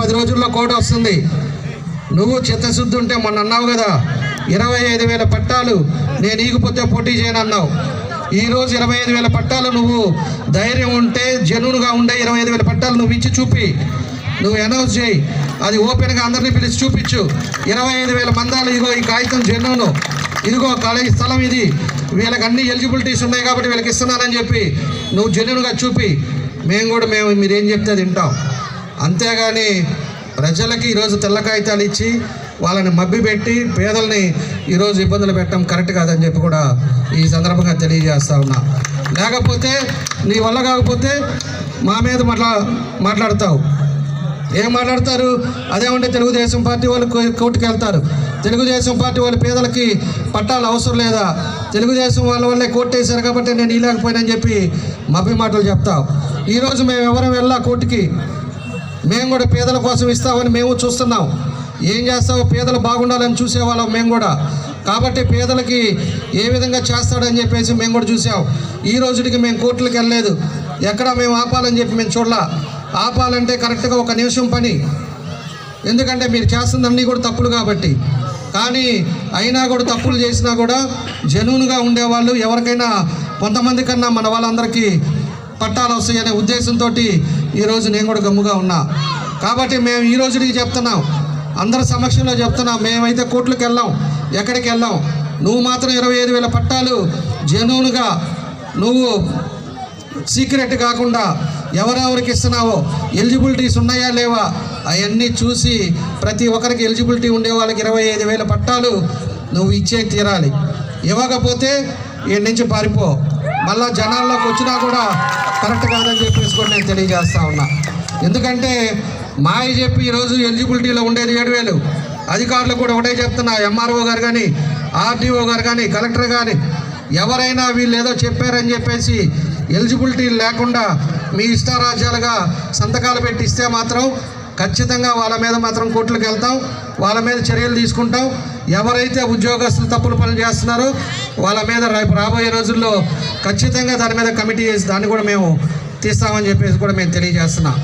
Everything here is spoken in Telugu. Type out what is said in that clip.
పది రోజుల్లో కోట వస్తుంది. నువ్వు చిత్తశుద్ధి ఉంటే మొన్న అన్నావు కదా ఇరవై ఐదు వేల పట్టాలు నేను ఈగిపోతే పోటీ చేయను అన్నావు. ఈరోజు ఇరవై ఐదు వేల పట్టాలు నువ్వు ధైర్యం ఉంటే జనునుగా ఉండే ఇరవై ఐదు వేల పట్టాలు నువ్వు ఇచ్చి చూపి. నువ్వు అనౌన్స్ చేయి. అది ఓపెన్గా అందరినీ పిలిచి చూపించు. ఇరవై ఐదు వేల మందాలు ఇదిగో ఈ కాగితం జనును. ఇదిగో కాలేజీ స్థలం ఇది. వీళ్ళకి అన్ని ఎలిజిబిలిటీస్ ఉన్నాయి కాబట్టి వీళ్ళకి ఇస్తున్నానని చెప్పి నువ్వు జనునుగా చూపి. మేము కూడా మేము మీరేం చెప్తే అది వింటాం. అంతేగాని ప్రజలకి ఈరోజు తెల్ల కాగితాలు ఇచ్చి వాళ్ళని మబ్బిపెట్టి పేదల్ని ఈరోజు ఇబ్బందులు పెట్టడం కరెక్ట్ కాదని చెప్పి కూడా ఈ సందర్భంగా తెలియజేస్తా ఉన్నా. లేకపోతే నీ వల్ల కాకపోతే మా మీద మాట్లా మాట్లాడతావు. ఏం మాట్లాడతారు? అదేమంటే తెలుగుదేశం పార్టీ వాళ్ళు కోర్టుకు వెళ్తారు తెలుగుదేశం పార్టీ వాళ్ళు పేదలకి పట్టాలు అవసరం లేదా? తెలుగుదేశం వాళ్ళ వల్లే కోర్టు వేశారు కాబట్టి నేను ఇలాకపోయినని చెప్పి మభ్య మాటలు చెప్తావు. ఈరోజు మేము ఎవరం వెళ్ళా కోర్టుకి? మేము కూడా పేదల కోసం ఇస్తామని మేము చూస్తున్నాం. ఏం చేస్తావో? పేదలు బాగుండాలని చూసేవాళ్ళం మేము కూడా. కాబట్టి పేదలకి ఏ విధంగా చేస్తాడని చెప్పేసి మేము కూడా చూసాం. ఈ రోజుకి మేము కోర్టులకు వెళ్ళలేదు. ఎక్కడ మేము ఆపాలని చెప్పి మేము చూడలా. ఆపాలంటే కరెక్ట్గా ఒక నిమిషం పని. ఎందుకంటే మీరు చేస్తుందన్నీ కూడా తప్పులు కాబట్టి. కానీ అయినా కూడా తప్పులు చేసినా కూడా జనూన్గా ఉండేవాళ్ళు ఎవరికైనా కొంతమంది కన్నా మన వాళ్ళందరికీ పట్టాలు వస్తాయనే ఉద్దేశంతో ఈరోజు నేను కూడా గమ్ముగా ఉన్నా. కాబట్టి మేము ఈ రోజుకి చెప్తున్నాం. అందరి సమక్షంలో చెప్తున్నాం. మేమైతే కోర్టులకు వెళ్ళాం. ఎక్కడికి వెళ్ళాం? నువ్వు మాత్రం ఇరవై ఐదు వేల పట్టాలు జనూన్గా నువ్వు సీక్రెట్ కాకుండా ఎవరెవరికి ఇస్తున్నావో ఎలిజిబిలిటీస్ ఉన్నాయా లేవా? అవన్నీ చూసి ప్రతి ఒక్కరికి ఎలిజిబిలిటీ ఉండే వాళ్ళకి ఇరవై ఐదు వేల పట్టాలు నువ్వు ఇచ్చే తీరాలి. ఇవ్వకపోతే ఈ నుంచి పారిపో. మళ్ళా జనాల్లోకి వచ్చినా కూడా కరెక్ట్ కాదని చెప్పేసి కూడా నేను తెలియజేస్తా ఉన్నా. ఎందుకంటే మాయ చెప్పి ఈరోజు ఎలిజిబిలిటీలో ఉండేది ఏడు వేలు. అధికారులు కూడా ఒకటే చెప్తున్నా ఎంఆర్ఓ గారు కానీ ఆర్డీఓ గారు కానీ కలెక్టర్ కానీ ఎవరైనా వీళ్ళు ఏదో చెప్పారని చెప్పేసి ఎలిజిబిలిటీ లేకుండా మీ ఇష్టారాజ్యాలుగా సంతకాలు పెట్టి ఇస్తే మాత్రం ఖచ్చితంగా వాళ్ళ మీద మాత్రం కోర్టులకు వెళ్తాం. వాళ్ళ మీద చర్యలు తీసుకుంటాం. ఎవరైతే ఉద్యోగస్తులు తప్పులు పనులు చేస్తున్నారో వాళ్ళ మీద రేపు రాబోయే రోజుల్లో ఖచ్చితంగా దాని మీద కమిటీ చేసి దాన్ని కూడా మేము తీస్తామని చెప్పేసి కూడా మేము తెలియజేస్తున్నాం.